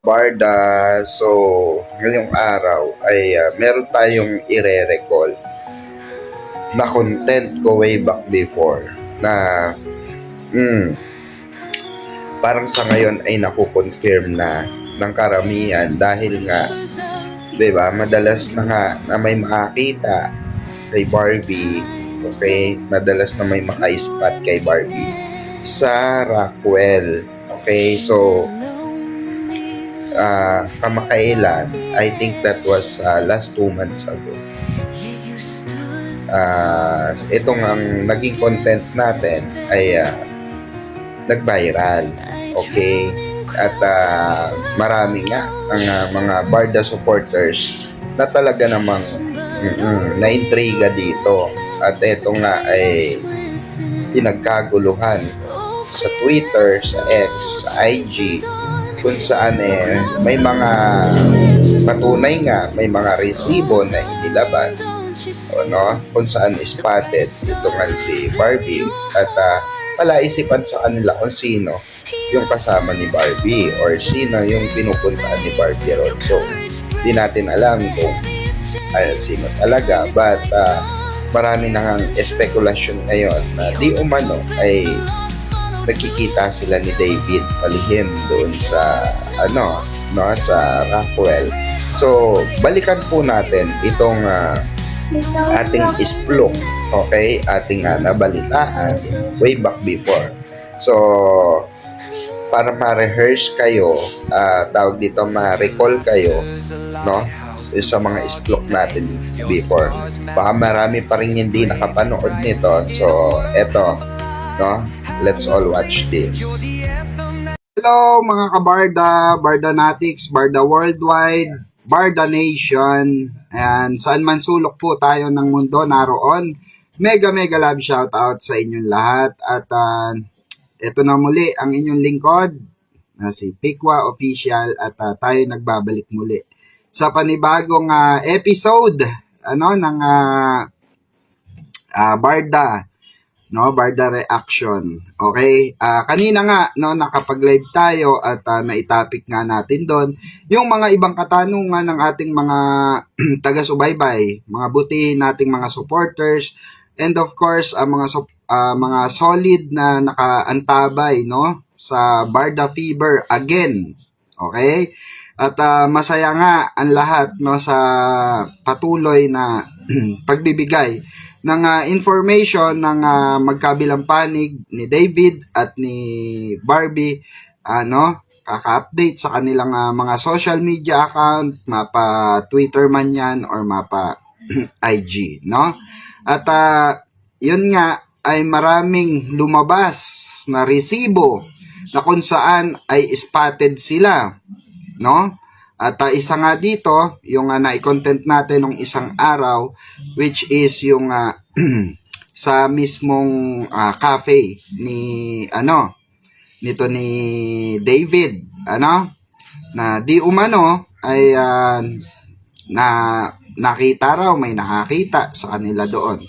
Barda, so ngayong araw ay ah, meron tayong ire-recall na content ko way back before na mm, parang sa ngayon ay nakukonfirm na ng karamihan dahil nga 'di ba madalas na nga na may makakita kay Barbie okay? Madalas na may maka-spot kay Barbie sa Rockwell okay? So uh, kamakailan, I think that was uh, last two months ago. Uh, itong ang naging content natin ay uh, nag-viral. Okay? At uh, marami nga ang uh, mga Barda supporters na talaga namang mm, na-intriga dito. At ito nga ay pinagkaguluhan sa Twitter, sa X, sa IG, kung saan eh, may mga patunay nga, may mga resibo na inilabas o no, kung saan spotted ito nga si Barbie at uh, palaisipan sa kanila kung sino yung kasama ni Barbie or sino yung pinupuntaan ni Barbie ron. So, di natin alam kung uh, sino talaga but uh, marami na ngang espekulasyon ngayon na di umano ay nagkikita sila ni David palihim doon sa ano no sa Rockwell. So, balikan po natin itong uh, ating isplok, okay? Ating uh, nabalitaan way back before. So, para ma-rehearse kayo, uh, tawag dito, ma-recall kayo, no? sa mga isplok natin before. Baka marami pa rin hindi nakapanood nito. So, eto, no? Let's all watch this. Hello mga kabarda, Barda Natics, Barda Worldwide, Barda Nation, and saan man sulok po tayo ng mundo naroon. Mega mega love shout out sa inyong lahat at uh, ito na muli ang inyong lingkod na si Pikwa Official at uh, tayo nagbabalik muli sa panibagong uh, episode ano ng uh, uh, Barda no Barda reaction. Okay? Uh, kanina nga no nakapag-live tayo at uh, naitapik nga natin doon yung mga ibang katanungan ng ating mga taga-subaybay mga buti nating mga supporters and of course ang uh, mga uh, mga solid na nakaantabay no sa Barda Fever again. Okay? At uh, masaya nga ang lahat no sa patuloy na pagbibigay ng uh, information ng uh, magkabilang panig ni David at ni Barbie ano kaka-update sa kanilang uh, mga social media account, mapa Twitter man 'yan or mapa IG, no? At uh, 'yun nga ay maraming lumabas na resibo na kung saan ay spotted sila, no? At uh, isa nga dito, yung uh, na-content natin ng isang araw, which is yung uh, sa mismong uh, cafe ni, ano, nito ni David, ano, na di umano ay uh, na nakita raw, may nakakita sa kanila doon.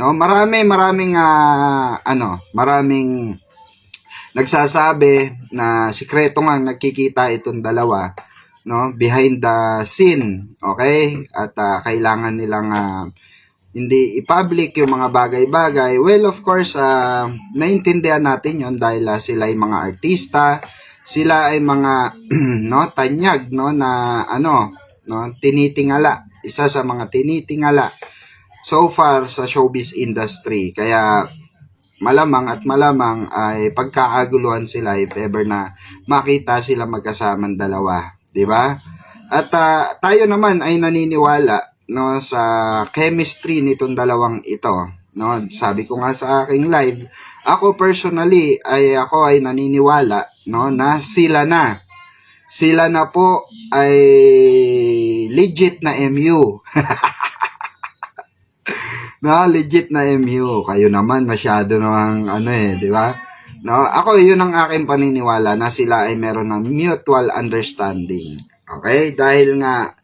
No, marami maraming uh, ano, maraming nagsasabi na sikreto nga nagkikita itong dalawa no behind the scene okay? At uh, kailangan nilang uh, hindi i-public yung mga bagay-bagay. Well of course uh, naintindihan natin yon dahil uh, sila ay mga artista. Sila ay mga no tanyag no na ano no tinitingala. Isa sa mga tinitingala so far sa showbiz industry. Kaya malamang at malamang ay pagkakaguluhan sila if ever na makita sila magkasamang dalawa 'di ba? At uh, tayo naman ay naniniwala no sa chemistry nitong dalawang ito, no? Sabi ko nga sa aking live, ako personally ay ako ay naniniwala no na sila na sila na po ay legit na MU. na legit na MU. Kayo naman masyado nang ano eh, di ba? No, ako yun ang aking paniniwala na sila ay meron ng mutual understanding. Okay? Dahil nga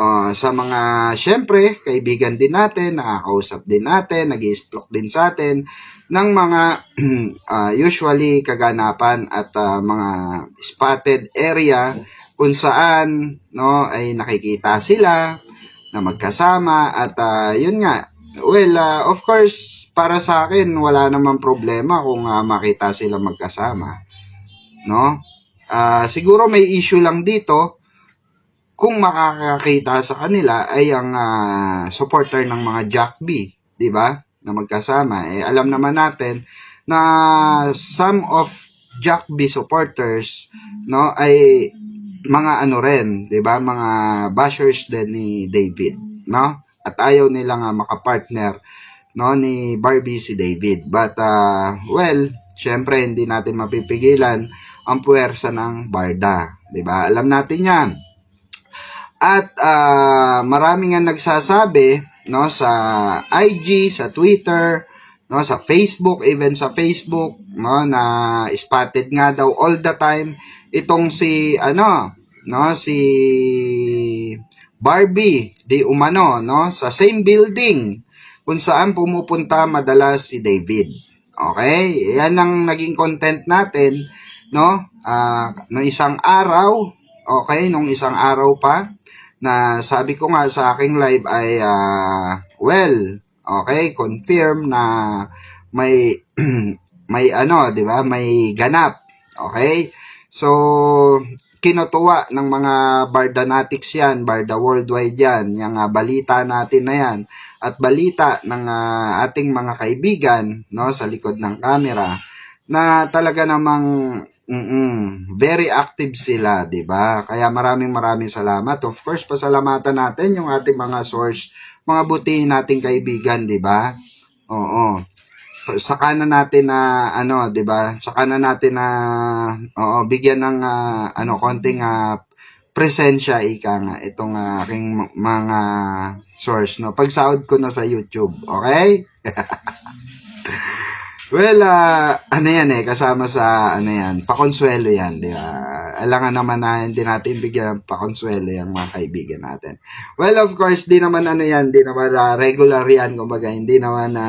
uh, sa mga syempre kaibigan din natin, nakakausap din natin, nag din sa atin ng mga uh, usually kaganapan at uh, mga spotted area kung saan no ay nakikita sila na magkasama at ah, yun nga well ah, of course para sa akin wala namang problema kung ah, makita sila magkasama no Ah, siguro may issue lang dito kung makakakita sa kanila ay ang ah, supporter ng mga Jack B, 'di ba? Na magkasama. Eh alam naman natin na some of Jack B supporters no ay mga ano rin, 'di ba? Mga bashers din ni David, no? At ayaw nila nga makapartner no ni Barbie si David. But ah, well, syempre hindi natin mapipigilan ang puwersa ng Barda, 'di ba? Alam natin 'yan. At ah, marami nga nagsasabi no sa IG, sa Twitter, no sa Facebook, even sa Facebook, no na spotted nga daw all the time itong si ano, no si Barbie di umano no sa same building kung saan pumupunta madalas si David. Okay? Yan ang naging content natin no? Ah, nung isang araw, okay, nung isang araw pa na sabi ko nga sa aking live ay ah, well, okay, confirm na may may ano, 'di ba? May ganap. Okay? So kinutuwa ng mga Bardanatics yan, Barda Worldwide yan, yung ah, balita natin na yan, at balita ng ah, ating mga kaibigan no, sa likod ng camera, na talaga namang mm very active sila, 'di ba? Kaya maraming maraming salamat. Of course, pasalamatan natin yung ating mga source, mga buti nating kaibigan, 'di ba? Oo. Saka na natin na ano, 'di ba? Saka na natin na oo, bigyan ng ah, ano konting ah, presensya ika nga itong ah, aking mga source no. Pagsahod ko na sa YouTube, okay? Well, ah, ano yan eh, kasama sa, ano yan, pakonsuelo yan, di ba? Alangan naman na hindi natin bigyan ng pakonsuelo yung mga kaibigan natin. Well, of course, di naman ano yan, di naman ah, regular yan, kumbaga, hindi naman na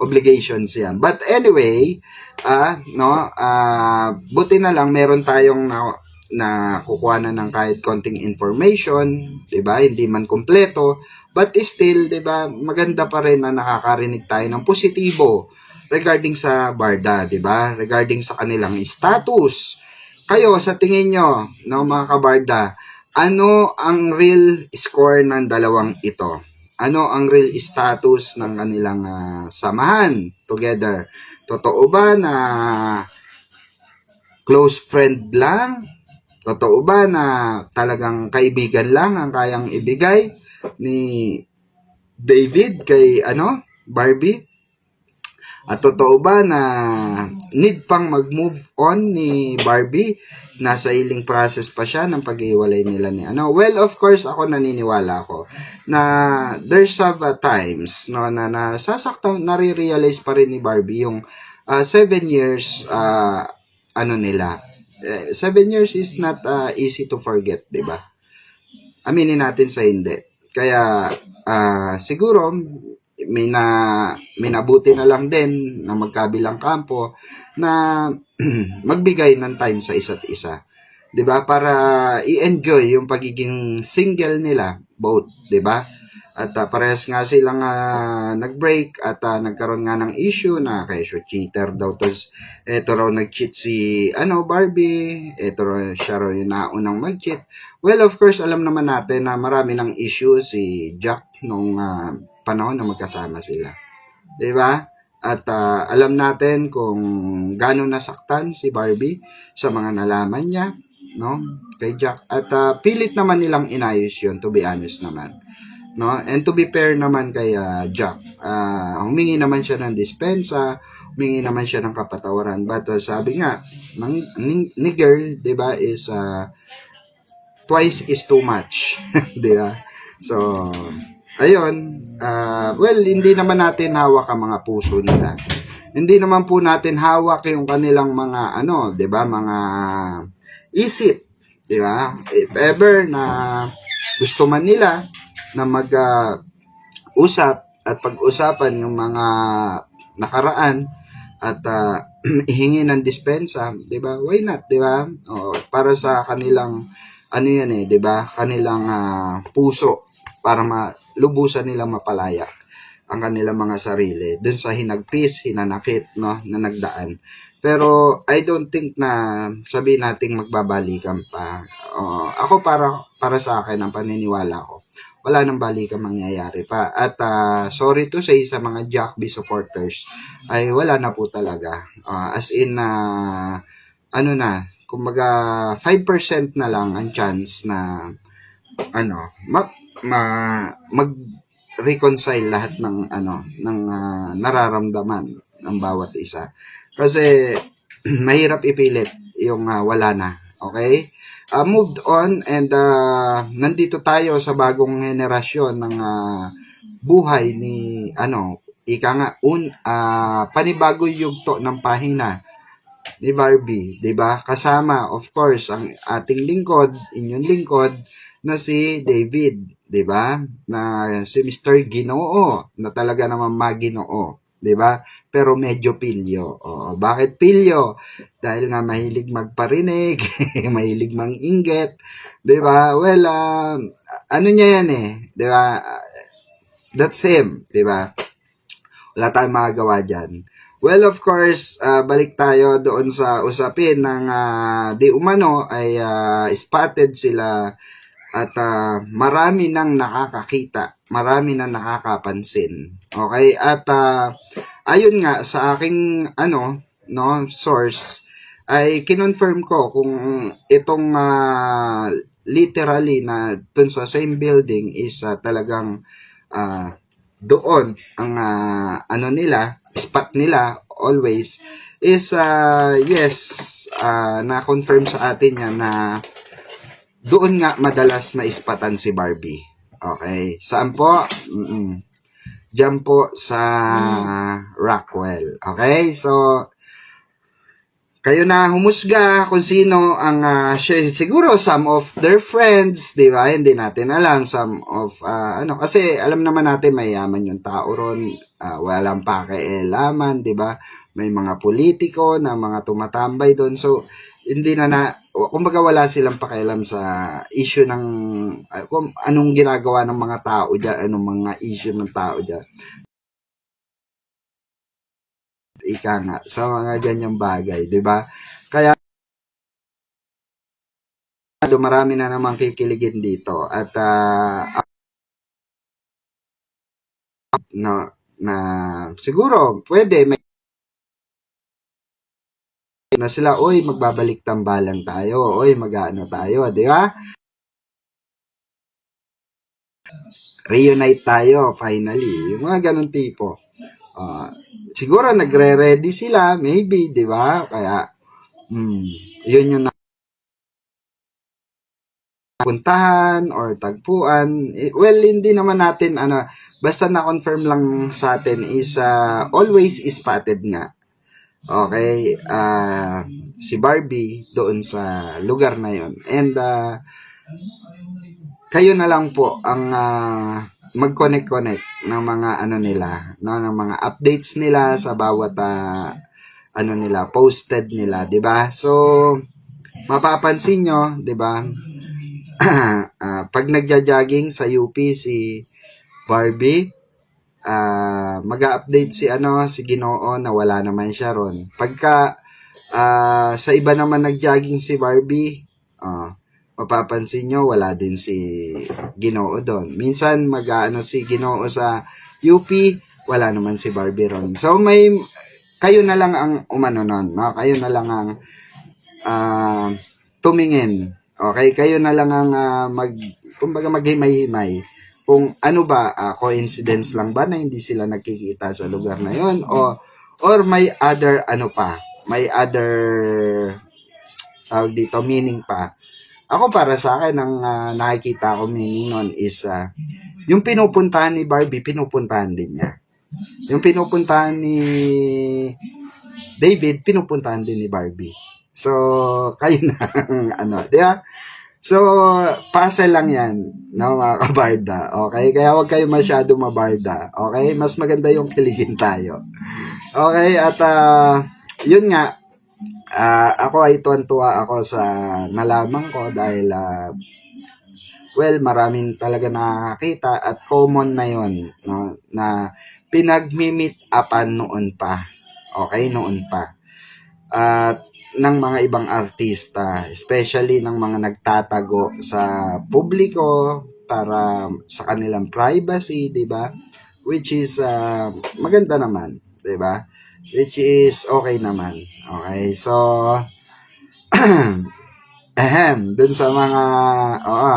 obligations yan. But anyway, ah, no, ah, buti na lang, meron tayong na, na kukuha na ng kahit konting information, 'di ba? Hindi man kumpleto, but still, 'di ba, maganda pa rin na nakakarinig tayo ng positibo regarding sa Barda, 'di ba? Regarding sa kanilang status. Kayo sa tingin nyo, no, mga kabarda, ano ang real score ng dalawang ito? Ano ang real status ng kanilang ah, samahan together? Totoo ba na close friend lang? Totoo ba na talagang kaibigan lang ang kayang ibigay ni David kay ano, Barbie? At totoo ba na need pang mag-move on ni Barbie? Nasa iling process pa siya ng pag-iwalay nila ni ano. Well, of course, ako naniniwala ako na there's have a times no na nasasaktan nare-realize pa rin ni Barbie yung uh, seven years uh, ano nila. Eh, seven years is not uh, easy to forget, 'di ba? Aminin natin sa hindi. Kaya ah, siguro may na may na lang din na magkabilang kampo na magbigay ng time sa isa't isa. 'Di ba? Para i-enjoy yung pagiging single nila both, 'di ba? At ah, parehas nga silang ah, nag-break at ah, nagkaroon nga ng issue na kay siya cheater daw. Tapos eto raw nag-cheat si ano Barbie, eto raw siya raw yung naunang mag-cheat. Well, of course, alam naman natin na marami ng issue si Jack nung ah, panahon na magkasama sila. 'Di ba? At ah, alam natin kung gaano nasaktan si Barbie sa mga nalaman niya, no? Kay Jack. At ah, pilit naman nilang inayos 'yon to be honest naman. No? And to be fair naman kay ah, Jack, ah, humingi naman siya ng dispensa, humingi naman siya ng kapatawaran. But ah, sabi nga, ng, ni, ni girl, 'di ba, is ah, twice is too much, 'di ba? So, ayun, ah, well, hindi naman natin hawak ang mga puso nila. Hindi naman po natin hawak yung kanilang mga ano, 'di ba, mga isip, 'di ba? If ever na gusto man nila na mag ah, usap at pag-usapan yung mga nakaraan at ah, ihingi ng dispensa, 'di ba? Why not, 'di ba? Oo, para sa kanilang ano 'yan eh, 'di ba? Kanilang ah, puso para malubusan nila mapalaya ang kanilang mga sarili dun sa hinagpis, hinanakit, no, na nagdaan. Pero I don't think na sabihin nating magbabalikan pa. Oo, ako para para sa akin ang paniniwala ko. Wala nang balikan mangyayari pa. At ah, sorry to say sa mga Jack B supporters ay wala na po talaga. Ah, as in na ano na, kumbaga 5% na lang ang chance na ano, ma, ma mag reconcile lahat ng ano ng ah, nararamdaman ng bawat isa. Kasi mahirap ipilit yung ah, wala na. Okay? Ah, moved on and ah, nandito tayo sa bagong henerasyon ng ah, buhay ni ano, ika nga un ah, panibago yugto ng pahina ni Barbie, 'di ba? Kasama of course ang ating lingkod, inyong lingkod na si David, 'di ba? Na si Mr. Ginoo, na talaga naman maginoo, 'di ba? Pero medyo pilyo. Oo, bakit pilyo? Dahil nga mahilig magparinig, mahilig manginggit, 'di ba? Well, ah, ano niya 'yan eh, 'di ba? That's him, 'di ba? Wala tayong magagawa diyan. Well, of course, ah, balik tayo doon sa usapin ng ah, di umano ay ah, spotted sila at ah, marami nang nakakakita, marami nang nakakapansin. Okay? At ah, ayun nga sa aking ano, no, source ay kinonfirm ko kung itong ah, literally na dun sa same building is ah, talagang ah, doon ang ah, ano nila, spot nila always is ah, yes, ah, na-confirm sa atin yan na doon nga madalas maispatan si Barbie. Okay. Saan po? Mm-mm. Diyan po sa Rockwell. Okay? So, kayo na humusga kung sino ang siya- siguro some of their friends, 'di ba? Hindi natin alam some of ah, ano kasi alam naman natin mayaman yung tao ron, ah, walang pakialaman, 'di ba? May mga politiko na mga tumatambay doon. So hindi na na kumbaga wala silang pakialam sa issue ng ah, kung anong ginagawa ng mga tao diyan, anong mga issue ng tao diyan. Ika nga, sa mga ganyang bagay, di ba? Kaya, marami na namang kikiligin dito. At, ah, na, na, siguro, pwede, may na sila, oy, magbabalik tambalan tayo, oy, mag-ano tayo, di ba? Reunite tayo, finally. Yung mga ganun tipo. Ah, siguro nagre-ready sila, maybe, di ba? Kaya, hmm, yun yung puntahan or tagpuan. Eh, Well, hindi naman natin, ano, basta na-confirm lang sa atin is ah, always spotted nga. Okay, ah si Barbie doon sa lugar na yon. And ah, kayo na lang po ang ah, mag-connect-connect ng mga ano nila, no, ng mga updates nila sa bawat ah, ano nila, posted nila, 'di ba? So mapapansin nyo, 'di ba? Ah, pag nagja-jogging sa UP si Barbie, ah mag-update si ano, si Ginoo na wala naman siya ron. Pagka ah, sa iba naman nag-jogging si Barbie, ah mapapansin nyo, wala din si Ginoo doon. Minsan, mag-ano si Ginoo sa UP, wala naman si Barbie ron. So, may, kayo na lang ang umano nun, no? Kayo na lang ang ah, tumingin. Okay? Kayo na lang ang ah, mag, kumbaga maghimay-himay. Kung ano ba, ah, coincidence lang ba na hindi sila nakikita sa lugar na yon o or may other ano pa, may other tawag dito meaning pa. Ako para sa akin ang ah, nakikita ko meaning nun is ah, yung pinupuntahan ni Barbie, pinupuntahan din niya. Yung pinupuntahan ni David, pinupuntahan din ni Barbie. So, kayo na ano, di ba? So, puzzle lang yan, no, mga kabarda. Okay? Kaya huwag kayo masyado mabarda. Okay? Mas maganda yung kiligin tayo. Okay? At, ah, yun nga, ah, ako ay tuwan-tuwa ako sa nalaman ko dahil ah, well, maraming talaga nakakita at common na yon no, na pinag-meet upan noon pa. Okay, noon pa. At ng mga ibang artista, especially ng mga nagtatago sa publiko para sa kanilang privacy, 'di ba? Which is ah, maganda naman, 'di ba? Which is okay naman. Okay, so ahem, dun sa mga oo,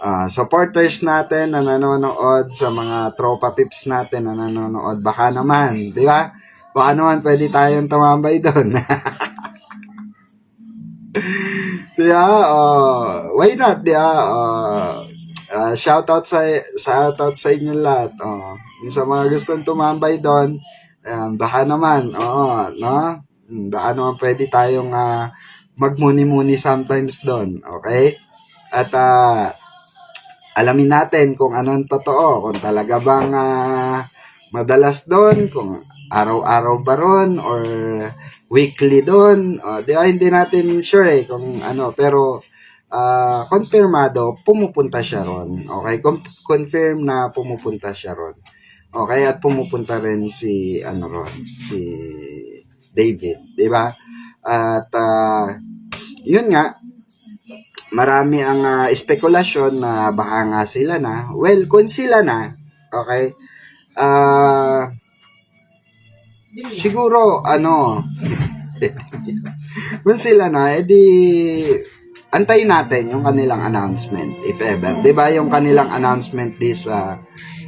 ah, supporters natin na nanonood sa mga tropa pips natin na nanonood, baka naman, 'di ba? Baka naman pwede tayong tumambay doon. Ba? Oh, why not? Di ba? Oh, ah, shout out sa shout out sa inyo lahat. Oh, yung sa mga gustong tumambay doon, ayan, baka naman, oo, no? Hmm, Baka naman pwede tayong ah, magmuni-muni sometimes doon, okay? At ah, alamin natin kung anong totoo, kung talaga bang ah, madalas doon, kung araw-araw ba ron, or weekly doon. O, di ba, hindi natin sure eh kung ano, pero ah, konfirmado, pumupunta siya ron. Okay, Con- confirm na pumupunta siya ron. Okay, at pumupunta rin si, ano ron, si David, di ba? At, ah, yun nga, marami ang ah, espekulasyon na baka nga sila na. Well, kung sila na, okay, ah, siguro, ano, kung sila na, edi, antayin natin yung kanilang announcement, if ever. Ba yung kanilang announcement this, ah,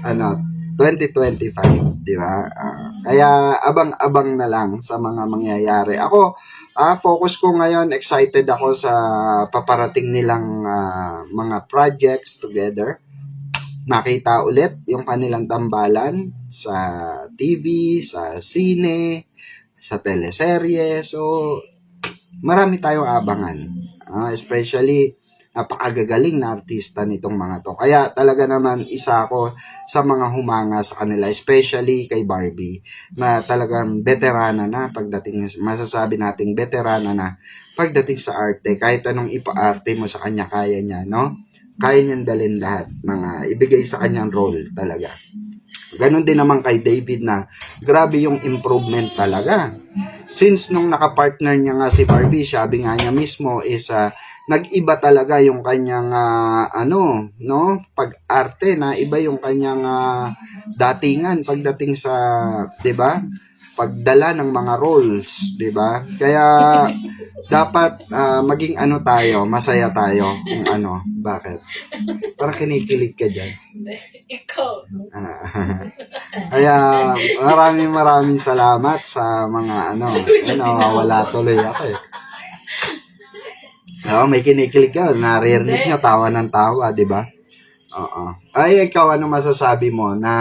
ano, 2025, di ba? Ah, kaya abang-abang na lang sa mga mangyayari. Ako, ah, focus ko ngayon, excited ako sa paparating nilang ah, mga projects together. Makita ulit yung kanilang tambalan sa TV, sa sine, sa teleserye. So, marami tayong abangan. Ah, especially, napakagagaling na artista nitong mga to. Kaya talaga naman isa ako sa mga humanga sa kanila, especially kay Barbie, na talagang veterana na pagdating, masasabi nating veterana na pagdating sa arte. Kahit anong ipaarte mo sa kanya, kaya niya, no? Kaya niyang dalhin lahat, mga ibigay sa kanyang role talaga. Ganon din naman kay David na grabe yung improvement talaga. Since nung nakapartner niya nga si Barbie, sabi nga niya mismo is ah, nag-iba talaga yung kanyang ah, ano, no? Pag-arte na iba yung kanyang ah, datingan pagdating sa, 'di ba? Pagdala ng mga roles, 'di ba? Kaya dapat ah, maging ano tayo, masaya tayo kung ano, bakit? Parang kinikilig ka diyan. Ikaw. Ah, Kaya maraming maraming salamat sa mga ano, ano wala tuloy ako eh. Oo, may kinikilig ka, naririnig nyo, tawa ng tawa, di ba? Oo. Ay, ikaw, ano masasabi mo na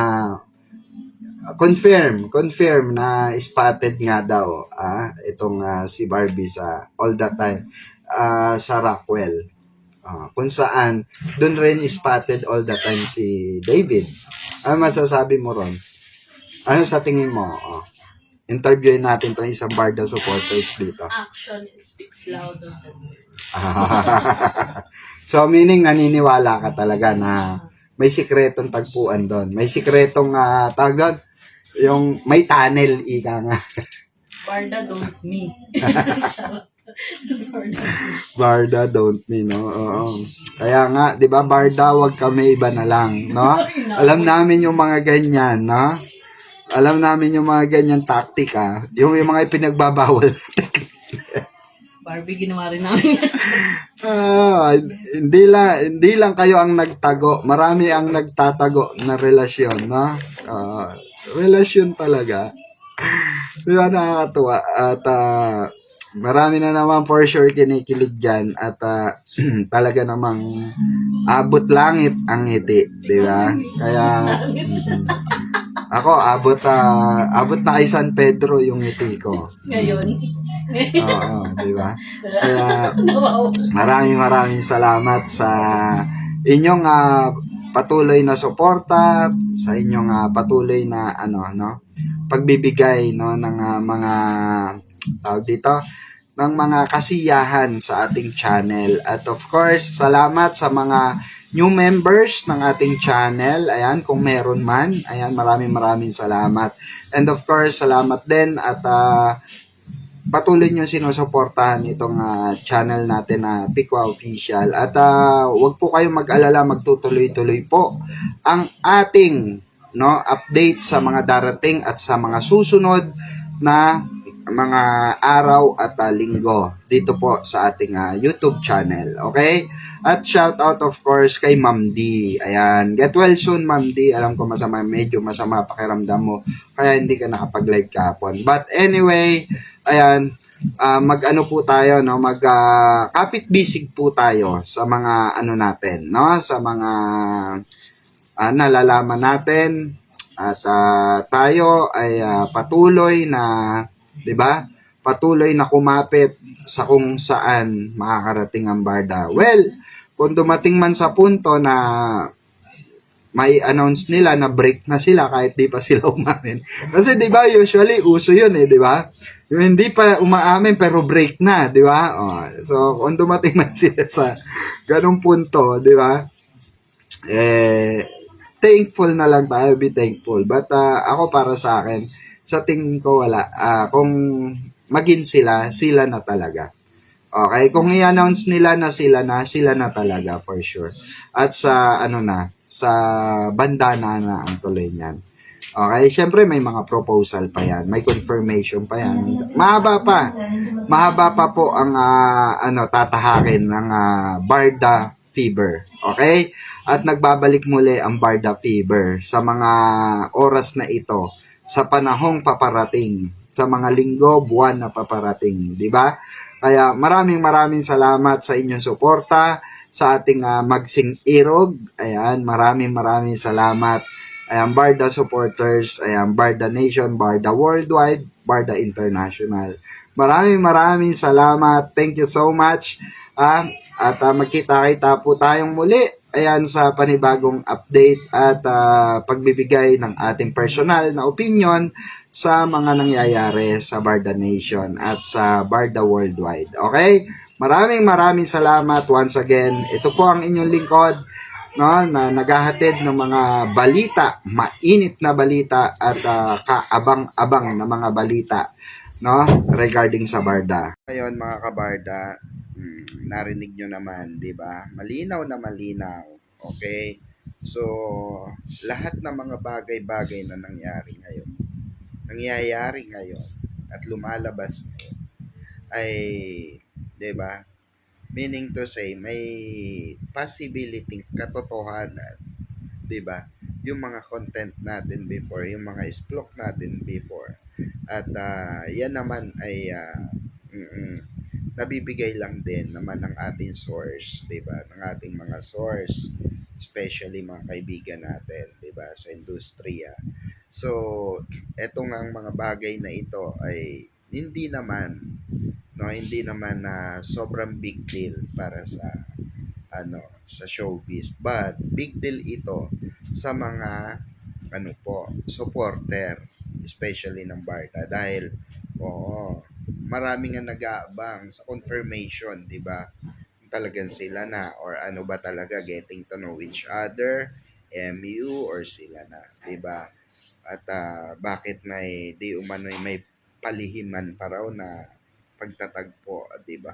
confirm, confirm na spotted nga daw ah, itong ah, si Barbie sa all the time ah, sa Rockwell. Ah, kung saan doon rin spotted all the time si David. Ano masasabi mo ron? Ano sa tingin mo? Oh. Interviewin natin tong isang Barda supporters dito. Action speaks louder than words. so, meaning naniniwala ka talaga na may sikretong tagpuan doon. May sikretong uh, tagod. Yung may tunnel, ika nga. Barda don't me. Barda. Don't me, no? Oo. Kaya nga, di ba, Barda, wag kami iba na lang, no? Alam namin yung mga ganyan, no? Alam namin yung mga ganyan taktika. Yung, yung mga ipinagbabawal. Barbie ginawa rin namin. Ah, hindi lang hindi lang kayo ang nagtago. Marami ang nagtatago na relasyon, no? Ah, relasyon talaga. Di ba nakakatuwa? At ah, marami na naman for sure kinikilig dyan at ah, talaga namang abot langit ang ngiti, di ba? Kaya ako abot ah, abot na kay San Pedro yung ngiti ko. Ngayon. Oo, di ba? Kaya. Maraming maraming salamat sa inyong ah, patuloy na suporta, sa inyong ah, patuloy na ano no, pagbibigay no ng ah, mga tawag dito, ng mga kasiyahan sa ating channel. At of course, salamat sa mga new members ng ating channel. Ayan, kung meron man. Ayan, maraming maraming salamat. And of course, salamat din at ah, patuloy nyo sinusuportahan itong ah, channel natin na Pikwa Official. At ah, wag po kayong mag-alala, magtutuloy-tuloy po ang ating no update sa mga darating at sa mga susunod na mga araw at ah, linggo dito po sa ating ah, YouTube channel. Okay? At shout out of course kay Ma'am D. Ayan. Get well soon, Ma'am D. Alam ko masama, medyo masama pakiramdam mo. Kaya hindi ka nakapag-live kahapon. But anyway, ayan, ah, mag-ano po tayo, no? Mag ah, kapit bisig po tayo sa mga ano natin, no? Sa mga ah, nalalaman natin at ah, tayo ay ah, patuloy na 'di ba? Patuloy na kumapit sa kung saan makakarating ang barda. Well, kung dumating man sa punto na may announce nila na break na sila kahit di pa sila umamin. Kasi 'di ba usually uso 'yun eh, 'di ba? Yung hindi pa umaamin pero break na, 'di ba? Oh, so kung dumating man sila sa ganung punto, 'di ba? Eh thankful na lang tayo, be thankful. But ah, ako para sa akin, sa tingin ko wala. Ah, kung maging sila, sila na talaga. Okay, kung i-announce nila na sila na, sila na talaga for sure. At sa ano na, sa bandana na ang tuloy niyan. Okay, syempre may mga proposal pa yan, may confirmation pa yan. Mahaba pa. Mahaba pa po ang ah, ano tatahakin ng ah, Barda Fever. Okay? At nagbabalik muli ang Barda Fever sa mga oras na ito sa panahong paparating, sa mga linggo, buwan na paparating, di ba? Kaya maraming maraming salamat sa inyong suporta sa ating ah, Magsing Irog. Ayan, maraming maraming salamat. Ayan, Barda supporters, ayan, Barda Nation, Barda Worldwide, Barda International. Maraming maraming salamat. Thank you so much. Ah, at ah, magkita-kita po tayong muli ayan sa panibagong update at ah, pagbibigay ng ating personal na opinion sa mga nangyayari sa Barda Nation at sa Barda Worldwide. Okay? Maraming maraming salamat once again. Ito po ang inyong lingkod no, na naghahatid ng mga balita, mainit na balita at ah, kaabang-abang na mga balita no, regarding sa Barda. Ngayon mga kabarda, mm, narinig nyo naman, di ba? Malinaw na malinaw. Okay? So, lahat ng mga bagay-bagay na nangyari ngayon, nangyayari ngayon, at lumalabas ngayon, ay, di ba? Meaning to say, may possibility, katotohanan, di ba? Yung mga content natin before, yung mga isplok natin before, at ah, yan naman ay ah, mm, nabibigay lang din naman ng ating source, 'di ba? Ng ating mga source, especially mga kaibigan natin, 'di ba, sa industriya. So, etong ang mga bagay na ito ay hindi naman no, hindi naman na sobrang big deal para sa ano, sa showbiz, but big deal ito sa mga ano po, supporter, especially ng Barca dahil oo, marami nga nag-aabang sa confirmation, 'di ba? Talagang sila na or ano ba talaga getting to know each other, MU or sila na, 'di ba? At ah, bakit may di umano'y may palihiman pa raw na pagtatagpo, 'di ba?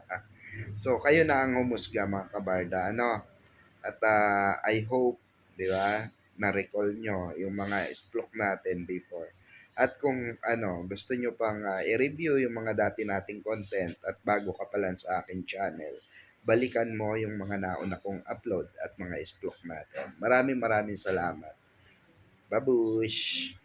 So kayo na ang humusga mga kabarda, ano? At ah, I hope, 'di ba, na-recall nyo yung mga isplok natin before. At kung ano, gusto nyo pang ah, i-review yung mga dati nating content at bago ka pa lang sa akin channel, balikan mo yung mga nauna kong upload at mga isplok natin. Maraming maraming salamat. Babush!